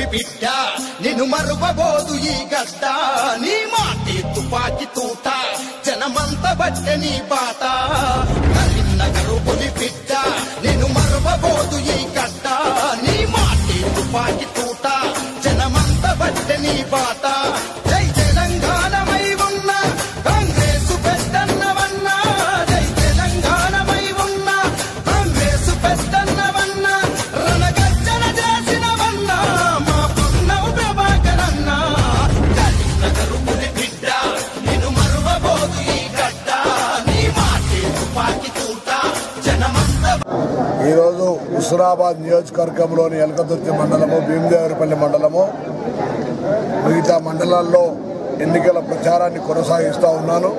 ಹುಲಿ ಬಿಟ್ಟ ನೀನು ಮರುವಬಹುದು ಈಗಷ್ಟ ನೀ ಮಾತಿ ತುಪಾಕಿ ತೂಟ ಜನಮಂತ ಬಟ್ಟೆ ನೀ ಬಾತ హుస్నాబాద్ నియోజకవర్గంలోని ఎలకదుర్తి మండలము భీమదేవరపల్లి మండలము. మిగతా మండలాల్లో ఎన్నికల ప్రచారాన్ని కొనసాగిస్తూ ఉన్నాను.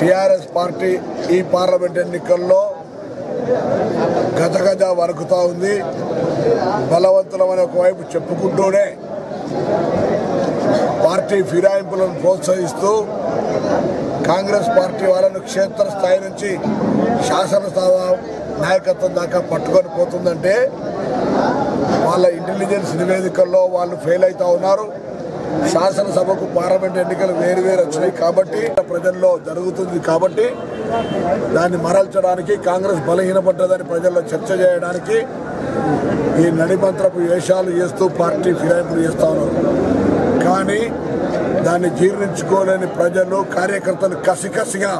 టీఆర్ఎస్ పార్టీ ఈ పార్లమెంట్ ఎన్నికల్లో గజగజ వరకుతూ ఉంది. బలవంతులమని ఒకవైపు చెప్పుకుంటూనే పార్టీ ఫిరాయింపులను ప్రోత్సహిస్తూ కాంగ్రెస్ పార్టీ వాళ్ళను క్షేత్రస్థాయి నుంచి శాసనసభ నాయకత్వం దాకా పట్టుకొని పోతుందంటే వాళ్ళ ఇంటెలిజెన్స్ నివేదికల్లో వాళ్ళు ఫెయిల్ అవుతా ఉన్నారు. శాసనసభకు పార్లమెంట్ ఎన్నికలు వేరు వేరు వచ్చినాయి కాబట్టి ప్రజల్లో జరుగుతుంది కాబట్టి దాన్ని మరల్చడానికి కాంగ్రెస్ బలహీనపడ్డదని ప్రజల్లో చర్చ చేయడానికి ఈ నడిమంత్రపు వేషాలు చేస్తూ పార్టీ ఫిరాయింపులు చేస్తా ఉన్నారు. కానీ దాన్ని జీర్ణించుకోలేని ప్రజలు కార్యకర్తలు కసికసిగా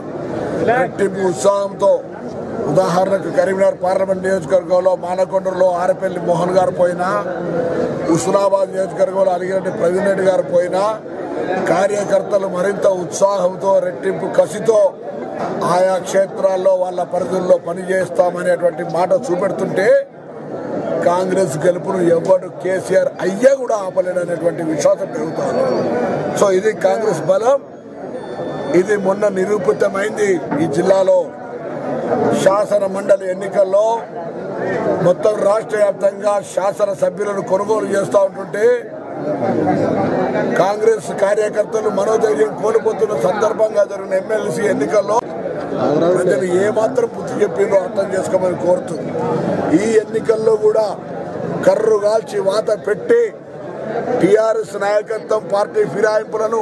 రెట్టింపు ఉత్సాహంతో ఉదాహరణకు కరీంనగర్ పార్లమెంట్ నియోజకవర్గంలో మానకొండలో ఆరపల్లి మోహన్ గారు పోయినా హుస్నాబాద్ నియోజకవర్గంలో అలిగిరెడ్డి ప్రవీణ్ రెడ్డి గారు పోయినా కార్యకర్తలు మరింత ఉత్సాహంతో రెట్టింపు కసితో ఆయా క్షేత్రాల్లో వాళ్ళ పరిధుల్లో పనిచేస్తామనేటువంటి మాట చూపెడుతుంటే కాంగ్రెస్ గెలుపును ఎవ్వడు కేసీఆర్ అయ్యా కూడా ఆపలేడనేటువంటి విశ్వాసం పెరుగుతారు సో ఇది కాంగ్రెస్ బలం. ఇది మొన్న నిరూపితమైంది. ఈ జిల్లాలో శాసన మండలి ఎన్నికల్లో మొత్తం రాష్ట్ర వ్యాప్తంగా శాసన సభ్యులను కొనుగోలు చేస్తూ ఉంటుంటే కాంగ్రెస్ కార్యకర్తలు మనోధైర్యం కోల్పోతున్న సందర్భంగా జరిగిన ఎమ్మెల్సీ ఎన్నికల్లో ప్రజలు ఏమాత్రం బుద్ధి చెప్పిందో అర్థం చేసుకోమని కోరుతూ ఈ ఎన్నికల్లో కూడా కర్రు కాల్చి వాత పెట్టి టీఆర్ఎస్ నాయకత్వం పార్టీ ఫిరాయింపులను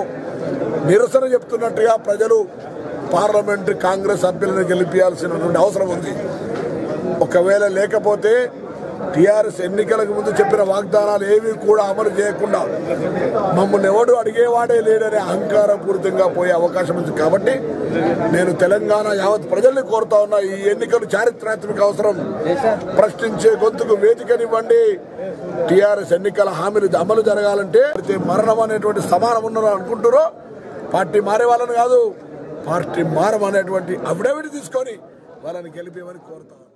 నిరసన చెప్తున్నట్టుగా ప్రజలు పార్లమెంటు కాంగ్రెస్ సభ్యులను గెలిపించాల్సినటువంటి అవసరం ఉంది. ఒకవేళ లేకపోతే టీఆర్ఎస్ ఎన్నికలకు ముందు చెప్పిన వాగ్దానాలు ఏవి కూడా అమలు చేయకుండా మమ్మల్ని ఎవడు అడిగేవాడే లేడనే అహంకారపూరితంగా పోయే అవకాశం ఉంది. కాబట్టి నేను తెలంగాణ యావత్ ప్రజల్ని కోరుతా ఉన్నా ఈ ఎన్నికలు చారిత్రాత్మక అవసరం. ప్రశ్నించే గొంతుకు వేదికనివ్వండి. టీఆర్ఎస్ ఎన్నికల హామీలు అమలు జరగాలంటే మరణం అనేటువంటి సమానం ఉన్నారు అనుకుంటారో పార్టీ మారే వాళ్ళని కాదు. పార్టీ మారమనేటువంటి అఫిడవిట్ తీసుకొని వాళ్ళని గెలిపేమని కోరుతాను